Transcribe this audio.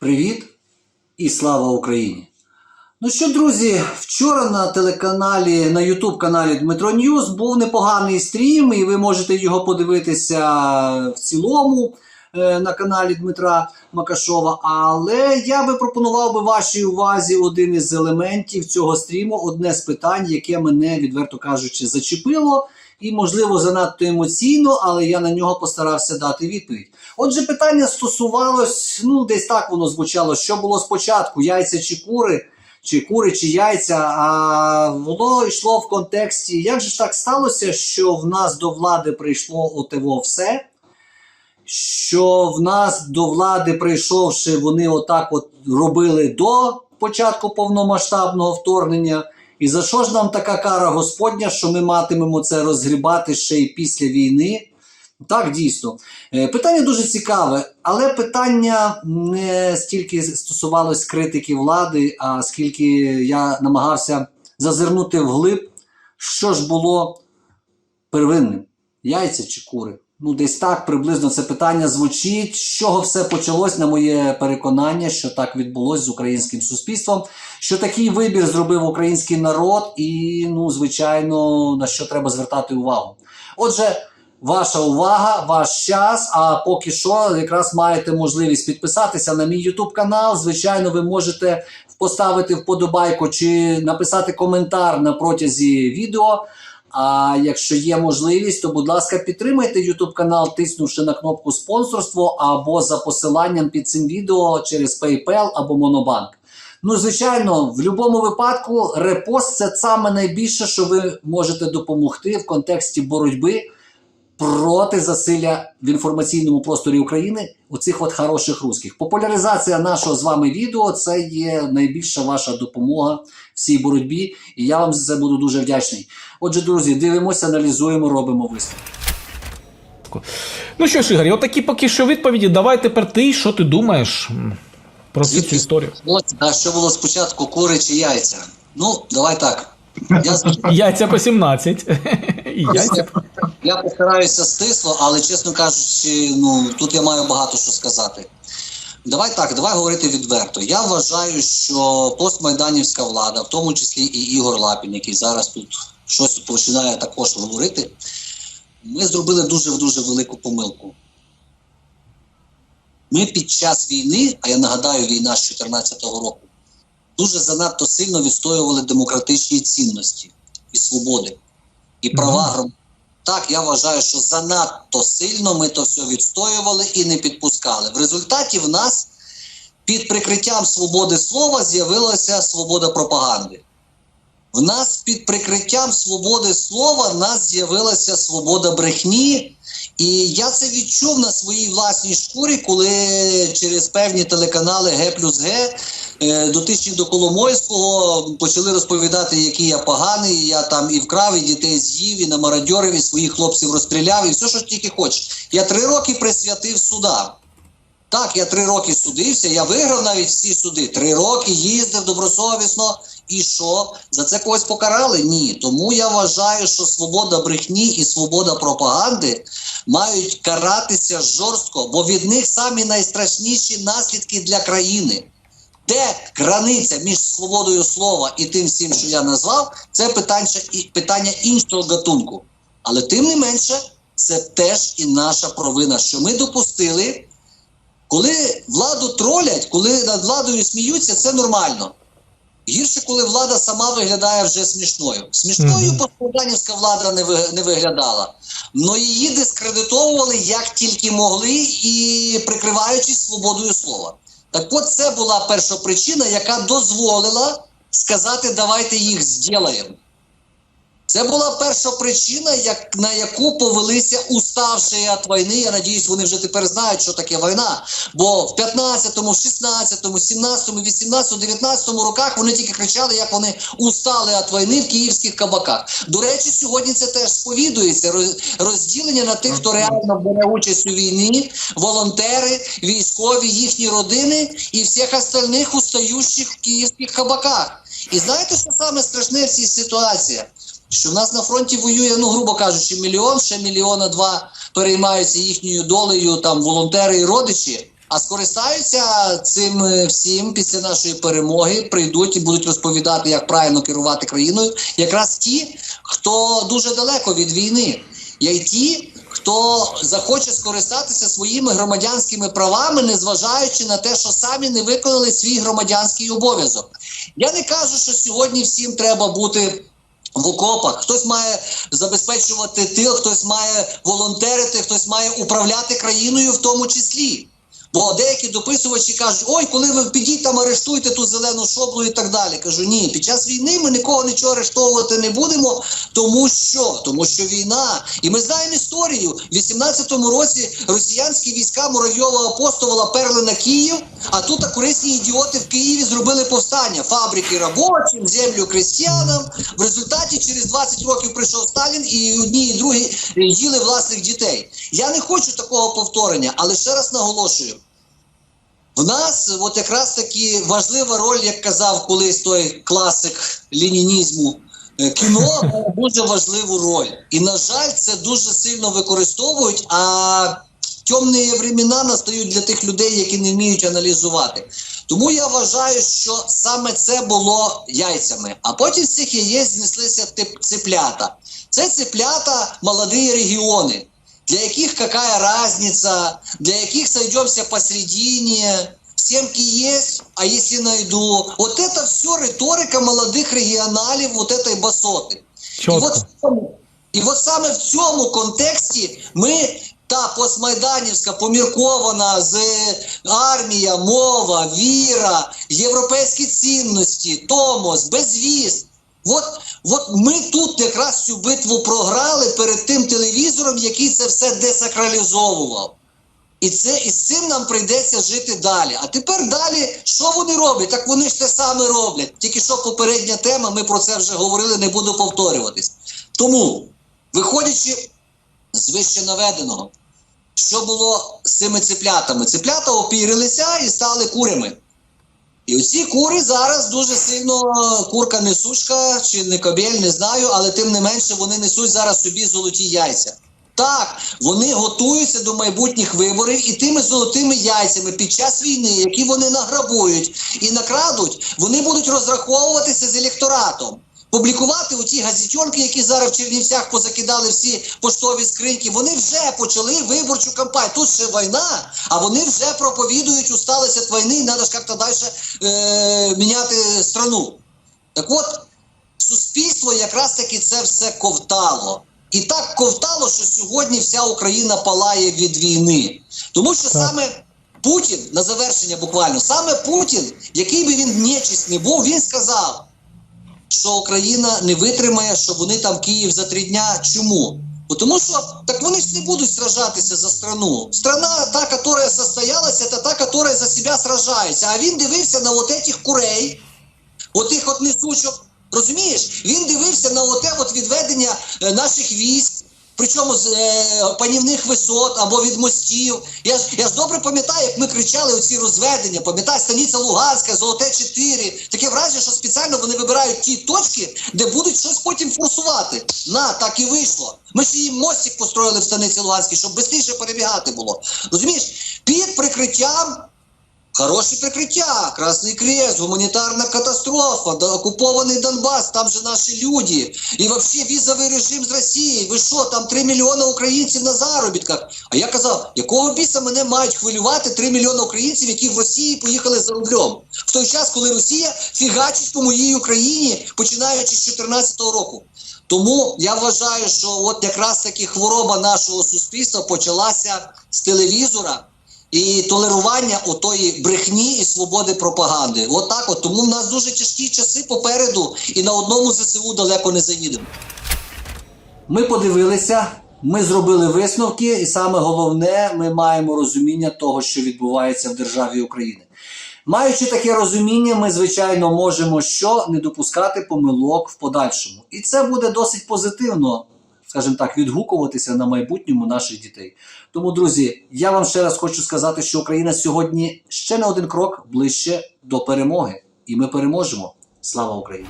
Привіт і слава Україні! Ну що, друзі, вчора на телеканалі, на YouTube каналі Дмитро Ньюз був непоганий стрім, і ви можете його подивитися в цілому е, на каналі Дмитра Макашова. Але я би пропонував би вашій увазі один із елементів цього стріму, одне з питань, яке мене, відверто кажучи, зачепило. І, можливо, занадто емоційно, але я на нього постарався дати відповідь. Отже, питання стосувалось, ну, десь так воно звучало, що було спочатку: яйця чи кури, чи кури, чи яйця. А воно йшло в контексті, як же ж так сталося, що в нас до влади прийшло ОТВО все, що в нас до влади прийшовши, вони отак от робили до початку повномасштабного вторгнення. І за що ж нам така кара Господня, що ми матимемо це розгрібати ще й після війни? Так, дійсно. Е, Питання дуже цікаве, але питання не стільки стосувалось критики влади, а скільки я намагався зазирнути вглиб, що ж було первинним: яйця чи кури? Ну, десь так приблизно це питання звучить. З чого все почалось, на моє переконання, що так відбулось з українським суспільством, що такий вибір зробив український народ, і, ну, звичайно, на що треба звертати увагу. Отже, ваша увага, ваш час. А поки що, якраз маєте можливість підписатися на мій YouTube канал. Звичайно, ви можете поставити вподобайку чи написати коментар на протязі відео. А якщо є можливість, то будь ласка, підтримайте YouTube канал, тиснувши на кнопку спонсорство або за посиланням під цим відео через PayPal або Monobank. Ну, звичайно, в будь-якому випадку репост це саме найбільше, що ви можете допомогти в контексті боротьби проти засилля в інформаційному просторі України у цих от хороших русських. Популяризація нашого з вами відео це є найбільша ваша допомога в цій боротьбі, і я вам за це буду дуже вдячний. Отже, друзі, дивимося, аналізуємо, робимо висновки. Ну що ж, Ігор, отакі поки що відповіді. Давай тепер ти, що ти думаєш про цю історію? А що було спочатку, кури чи яйця? Ну, давай так. Яйця по 17. Яйця. я постараюся стисло, але чесно кажучи, ну тут я маю багато що сказати. Давай так, давай говорити відверто. Я вважаю, що постмайданівська влада, в тому числі і Ігор Лапін, який зараз тут щось починає також говорити, ми зробили дуже дуже велику помилку. Ми під час війни, а я нагадаю, війна з 2014 року, дуже занадто сильно відстоювали демократичні цінності і свободи, і права громадян. Так, я вважаю, що занадто сильно ми то все відстоювали і не підпускали. В результаті в нас під прикриттям свободи слова з'явилася свобода пропаганди. В нас під прикриттям свободи слова в нас з'явилася свобода брехні. І я це відчув на своїй власній шкурі, коли через певні телеканали Г плюс Г е, дотичні до Коломойського почали розповідати, який я поганий, я там і вкрав, і дітей з'їв, і намарадьорив, і своїх хлопців розстріляв, і все, що тільки хочеш. Я три роки присвятив судам. Так, я три роки судився, я виграв навіть всі суди. Три роки їздив добросовісно. І що? За це когось покарали? Ні. Тому я вважаю, що свобода брехні і свобода пропаганди мають каратися жорстко, бо від них самі найстрашніші наслідки для країни. Де границя між свободою слова і тим всім, що я назвав, це питання, питання іншого гатунку. Але тим не менше, це теж і наша провина, що ми допустили, коли владу тролять, коли над владою сміються, це нормально. Гірше, коли влада сама виглядає вже смішною. Смішною Мгм. постмайданівська влада не, ви- не виглядала. Но її дискредитовували як тільки могли і прикриваючись свободою слова. Так от це була перша причина, яка дозволила сказати, давайте їх зділаємо. Це була перша причина, як, на яку повелися уставші від війни. Я надіюсь, вони вже тепер знають, що таке війна. Бо в 15-му, 16-му, 17-му, 18-му, 19-му роках вони тільки кричали, як вони устали від війни в київських кабаках. До речі, сьогодні це теж сповідується. роз- Розділення на тих, хто реально бере участь у війні, волонтери, військові, їхні родини і всіх остальних устаючих в київських кабаках. І знаєте, що саме страшне в цій ситуації? Що в нас на фронті воює, ну грубо кажучи, мільйон, ще мільйона два переймаються їхньою долею там волонтери і родичі. А скористаються цим е, всім після нашої перемоги, прийдуть і будуть розповідати, як правильно керувати країною. Якраз ті, хто дуже далеко від війни, й ті, хто захоче скористатися своїми громадянськими правами, незважаючи на те, що самі не виконали свій громадянський обов'язок. Я не кажу, що сьогодні всім треба бути. В окопах хтось має забезпечувати тил, хтось має волонтерити, хтось має управляти країною в тому числі. Бо деякі дописувачі кажуть, ой, коли ви підіть там арештуйте ту зелену шоблу і так далі. Кажу, ні, під час війни ми нікого нічого арештовувати не будемо, тому що тому що війна. І ми знаємо історію. В 18-му році росіянські війська Муравйова Апостола перли на Київ, а тут корисні ідіоти в Києві зробили повстання. Фабрики робочим, землю крестьянам. В результаті через 20 років прийшов Сталін, і одні, і другі їли власних дітей. Я не хочу такого повторення, але ще раз наголошую. В нас от якраз таки важлива роль, як казав колись той класик лінінізму. е, Кіно дуже важливу роль. І, на жаль, це дуже сильно використовують, а темні времена настають для тих людей, які не вміють аналізувати. Тому я вважаю, що саме це було яйцями. А потім з цих яєць знеслися цеплята. Це цеплята молоді регіони для яких какая разница, для яких сойдемся посередине, семки есть, а если найду. Вот это все риторика молодых регіоналів вот этой басоти. І Чітко. от, в цьому- і от саме в цьому контексті ми та постмайданівська поміркована з армія, мова, віра, європейські цінності, Томос, безвіз. От, от ми тут якраз цю битву програли перед тим телевізором, який це все десакралізовував. І це і з цим нам прийдеться жити далі. А тепер далі, що вони роблять? Так вони ж те саме роблять. Тільки що попередня тема, ми про це вже говорили, не буду повторюватись. Тому, виходячи з вище наведеного, що було з цими цеплятами? Цеплята опірилися і стали курями. І оці кури зараз дуже сильно курка несушка чи не кобель, не знаю, але тим не менше вони несуть зараз собі золоті яйця. Так, вони готуються до майбутніх виборів і тими золотими яйцями під час війни, які вони награбують і накрадуть, вони будуть розраховуватися з електоратом. Публікувати оті газетенки, які зараз в Чернівцях позакидали всі поштові скриньки, вони вже почали виборчу кампанію. Тут ще війна, а вони вже проповідують усталость від війни, і треба ж як-то далі е, міняти страну. Так от, суспільство якраз таки це все ковтало. І так ковтало, що сьогодні вся Україна палає від війни. Тому що саме Путін, на завершення буквально, саме Путін, який би він нечисть не був, він сказав, що Україна не витримає, що вони там Київ за три дня. Чому? Бо Тому що так вони ж не будуть сражатися за страну. Страна, та, яка состоялась, це та, яка за себе сражається. А він дивився на от этих курей, отих от несучок. Розумієш? Він дивився на оте от відведення е, наших військ, причому з е, панівних висот або від мостів. Я ж я ж добре пам'ятаю, як ми кричали оці розведення. Пам'ятаю, станиця Луганська, Золоте 4. Таке враження, що спеціально вони вибирають ті точки, де будуть щось потім форсувати. На, так і вийшло. Ми ж їм мостик построїли в станиці Луганській, щоб швидше перебігати було. Розумієш, під прикриттям Хороше прикриття, Красний Крест, гуманітарна катастрофа, окупований Донбас, там же наші люди. І взагалі візовий режим з Росії. Ви що, там 3 мільйони українців на заробітках? А я казав, якого біса мене мають хвилювати 3 мільйони українців, які в Росії поїхали за рублем? В той час, коли Росія фігачить по моїй Україні, починаючи з 2014 року. Тому я вважаю, що от якраз таки хвороба нашого суспільства почалася з телевізора і толерування отої брехні і свободи пропаганди. От от. Тому в нас дуже тяжкі часи попереду, і на одному ЗСУ далеко не заїдемо. Ми подивилися, ми зробили висновки, і саме головне, ми маємо розуміння того, що відбувається в державі України. Маючи таке розуміння, ми звичайно можемо що не допускати помилок в подальшому. І це буде досить позитивно, скажімо так, відгукуватися на майбутньому наших дітей. Тому, друзі, я вам ще раз хочу сказати, що Україна сьогодні ще на один крок ближче до перемоги, і ми переможемо. Слава Україні!